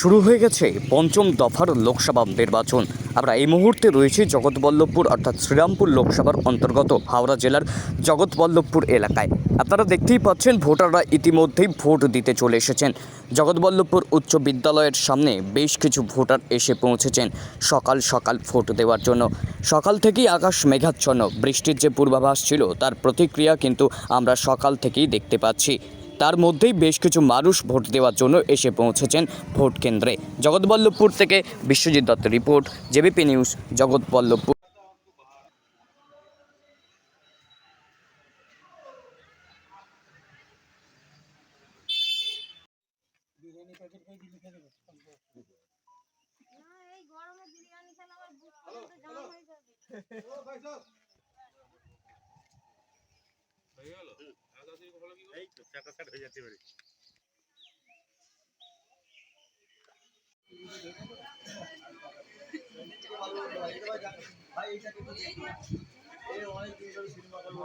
শুরু হয়ে গেছে পঞ্চম দফার লোকসভা নির্বাচন। আমরা এই মুহূর্তে রয়েছি জগৎবল্লভপুর অর্থাৎ শ্রীরামপুর লোকসভার অন্তর্গত হাওড়া জেলার জগৎবল্লভপুর এলাকায়। আপনারা দেখতেই পাচ্ছেন, ভোটাররা ইতিমধ্যেই ভোট দিতে চলে এসেছেন। জগৎবল্লভপুর উচ্চ বিদ্যালয়ের সামনে বেশ কিছু ভোটার এসে পৌঁছেছেন সকাল সকাল ভোট দেওয়ার জন্য। সকাল থেকেই আকাশ মেঘাচ্ছন্ন, বৃষ্টির যে পূর্বাভাস ছিল তার প্রতিক্রিয়া কিন্তু আমরা সকাল থেকেই দেখতে পাচ্ছি। তার মধ্যেই বেশ কিছু মানুষ ভোট দেওয়ার জন্য এসে পৌঁছেছেন ভোট কেন্দ্রে। জগৎবল্লভপুর থেকে বিশ্বজিৎ দত্তের রিপোর্ট জেবিপি নিউজ জগৎবল্লভপুর এই গরমে বিরিয়ানি খেলে আমার বুক জাম হয়ে যাবে। চাকা কাট হয়ে যেতে পারে। ভাই এইটাকে এই অনেক দিন ধরে সিনেমা করব